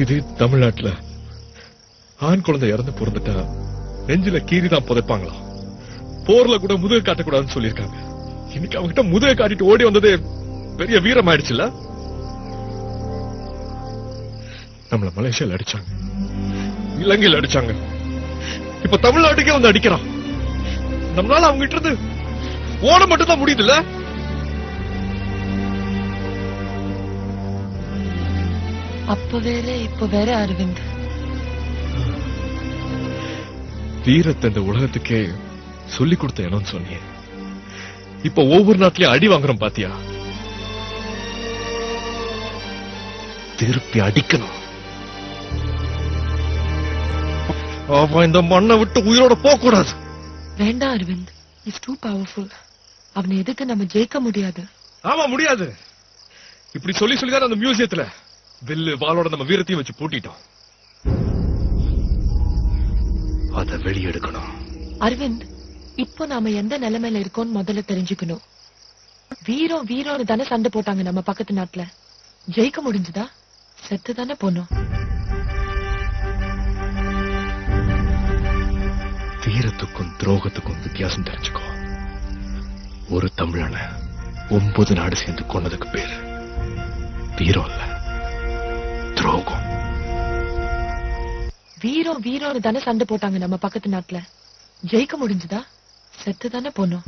இது தமிழ்நாட்டுல ஆண் குழந்தை இறந்து பிறந்துட்டா நெஞ்சில கீறி தான் புதைப்பாங்களாம் போர்ல கூட முதுக காட்டக்கூடாதுன்னு சொல்லியிருக்காங்க. இன்னைக்கு அவங்கிட்ட முதுக காட்டிட்டு ஓடி வந்ததே பெரிய வீரம் ஆயிடுச்சுல நம்மள மலேசியால அடிச்சாங்க. இலங்கையில் அடிச்சாங்க. இப்ப தமிழ்நாட்டுக்கே வந்து அடிக்கிறான். நம்மளால அவங்க கிட்ட இருந்து ஓட மட்டும் தான் முடியுதுல்ல? அப்ப வேற இப்ப வேற அரவிந்த். வீரத்தை இந்த உலகத்துக்கே சொல்லி கொடுத்த இடம்னு சொன்னியே இப்ப ஒவ்வொரு நாட்டிலயும் அடி வாங்குறோம் பாத்தியா? திருப்பி அடிக்கணும். அவன் இந்த மண்ணை விட்டு உயிரோட போக கூடாது வேண்டாம் அரவிந்த். இஸ் டூ பவர்ஃபுல் அவனை எதுக்கு நம்ம ஜெயிக்க முடியாது. ஆமா முடியாது. இப்படி சொல்லி சொல்லிதான் அந்த மியூசியத்துல வில்லு வாளோட நம்ம வீரத்தையும் வச்சு பூட்டிட்டோம். அத வெளியெடுக்கணும். அரவிந்த் இப்போ நாம எந்த நிலைமையில இருக்கோம்னு முதல்ல தெரிஞ்சுக்கணும். வீரம் வீரம்னு தானே சண்டை போட்டாங்க நம்ம பக்கத்து நாட்டுல. ஜெயிக்க முடிஞ்சுதா? செத்து தானே போனோம். வீரத்துக்கும் துரோகத்துக்கும் வித்தியாசம் தெரிஞ்சுக்கோ. ஒரு தமிழன ஒன்பது நாடு சேர்ந்து கொன்னதுக்கு பேரு வீரம் இல்ல துரோகம் வீரம் வீரம்னு தானே சண்டை போட்டாங்க நம்ம பக்கத்து நாட்டுல. ஜெயிக்க முடிஞ்சுதா? செத்து தானே போனோம்.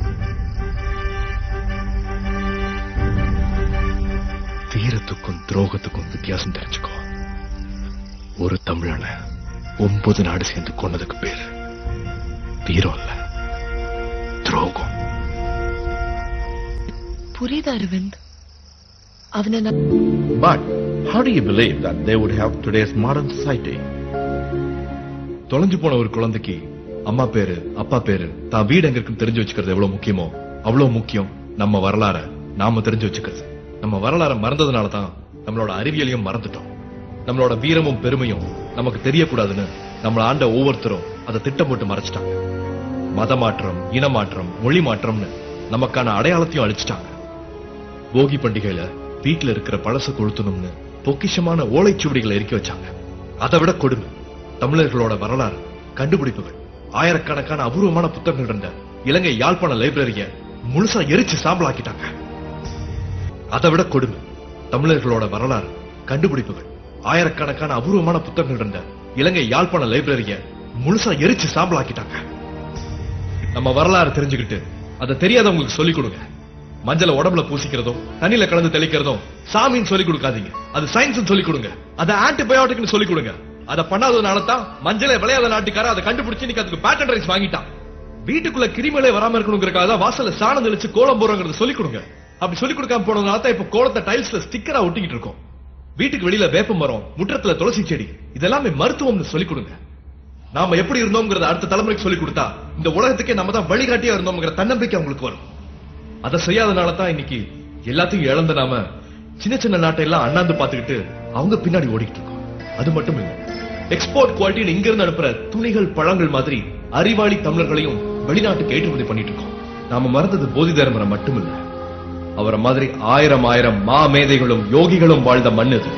வீரத்துக்கும் துரோகத்துக்கும் வித்தியாசம் தெரிஞ்சுக்கோ. ஒரு தமிழன ஒன்பது நாடு சேர்ந்து கொன்னதுக்கு பேரு வீரம் இல்ல துரோகம். புரியுது அரவிந்த். அவனை But how do you believe that they would have today's modern society? தொலைஞ்சு போன ஒரு குழந்தைக்கு அம்மா பேரு அப்பா பேரு தான் வீடு எங்க இருக்குன்னு தெரிஞ்சு வச்சுக்கிறது எவ்வளவு முக்கியமோ அவ்வளவு முக்கியம் நம்ம வரலாற நாம தெரிஞ்சு வச்சுக்கிறது. நம்ம வரலாற மறந்ததுனால தான் நம்மளோட அறிவியலையும் மறந்துட்டோம். நம்மளோட வீரமும் பெருமையும் நமக்கு தெரியக்கூடாதுன்னு நம்மள ஆண்ட ஒவ்வொருத்தரும் அதை திட்டம் போட்டு மறைச்சிட்டாங்க. மத மாற்றம் இன மாற்றம் மொழி மாற்றம்னு நமக்கான அடையாளத்தையும் அழிச்சிட்டாங்க. போகி பண்டிகையில வீட்டுல இருக்கிற பழச கொளுத்தணும்னு பொக்கிஷமான ஓலைச்சுவடிகளை இறக்கி வச்சாங்க. அதை விட கொடுமை. தமிழர்களோட வரலாறு கண்டுபிடிப்புகள் ஆயிரக்கணக்கான அபூர்வமான புத்தகங்கள் இருந்த இலங்கை யாழ்ப்பாண லைப்ரரிய முழுசா எரிச்சு சாம்பலாக்கிட்டாங்க. அதை விட கொடுமை. தமிழர்களோட வரலாறு கண்டுபிடிப்புகள் ஆயிரக்கணக்கான அபூர்வமான புத்தகங்கள் இருந்த இலங்கை யாழ்ப்பாண லைப்ரரிய முழுசா எரிச்சு சாம்பலாக்கிட்டாங்க. நம்ம வரலாறு தெரிஞ்சுக்கிட்டு அதை தெரியாதவங்களுக்கு சொல்லிக் கொடுங்க. மஞ்சளை உடம்புல பூசிக்கிறதும் தண்ணியில கலந்து தெளிக்கிறதும் சாமின்னு சொல்லிக் கொடுக்காதீங்க. அது சயின்ஸ் சொல்லிக் கொடுங்க. அது ஆன்டிபயோட்டிக்னு சொல்லிக் கொடுங்க. அதை பண்ணாததுனால தான் மஞ்சளை விளையாத நாட்டுக்கார அதை கண்டுபிடிச்சு நீங்க அதுக்கு பேட்டன் ரைஸ் வாங்கிட்டான். வீட்டுக்குள்ள கிருமிகளே வராம இருக்கணுங்கிறக்காக தான் வாசல்ல சாணம் தெளிச்சு கோலம் போறோங்கிறத சொல்லிக் கொடுங்க. அப்படி சொல்லிக் கொடுக்காம போனதுனால தான் இப்ப கோலத்தை டைல்ஸ்ல ஸ்டிக்கரா ஒட்டிக்கிட்டு இருக்கோம். வீட்டுக்கு வெளியில வேப்ப மரம் முற்றத்துல துளசி செடி இதெல்லாமே மருத்துவம்னு சொல்லிக் கொடுங்க. நாம எப்படி இருந்தோம்ங்கிறத அடுத்த தலைமுறைக்கு சொல்லிக் கொடுத்தா இந்த உலகத்துக்கே நம்ம தான் வழிகாட்டியா இருந்தோம்ங்கிற தன்னம்பிக்கை அவங்களுக்கு வரும். அதை செய்யாதனால தான் இன்னைக்கு எல்லாத்தையும் இழந்த நாம சின்ன சின்ன நாட்டை எல்லாம் அண்ணாந்து பாத்துக்கிட்டு அவங்க பின்னாடி ஓடிக்கிட்டு இருக்கோம். அது மட்டும் இல்ல எக்ஸ்போர்ட் குவாலிட்டியில இங்க இருந்து அனுப்புற துணிகள் பழங்கள் மாதிரி அறிவாளி தமிழர்களையும் வெளிநாட்டுக்கு ஏற்றுமதி பண்ணிட்டு இருக்கோம். நாம மறந்தது போதி தர்மரை மட்டும் இல்ல அவரை மாதிரி ஆயிரம் ஆயிரம் மா மேதைகளும் யோகிகளும் வாழ்ந்த மண் அது.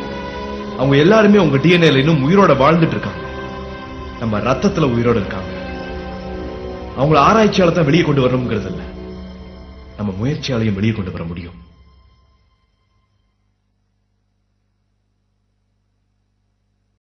அவங்க எல்லாருமே உங்க டிஎன்ஏல இன்னும் உயிரோட வாழ்ந்துட்டு இருக்காங்க. நம்ம ரத்தத்துல உயிரோட இருக்காங்க. அவங்கள ஆராய்ச்சியால தான் வெளியே கொண்டு வரணுங்கிறது இல்ல நம்ம முயற்சியாலையும் வெளியே கொண்டு வர முடியும்.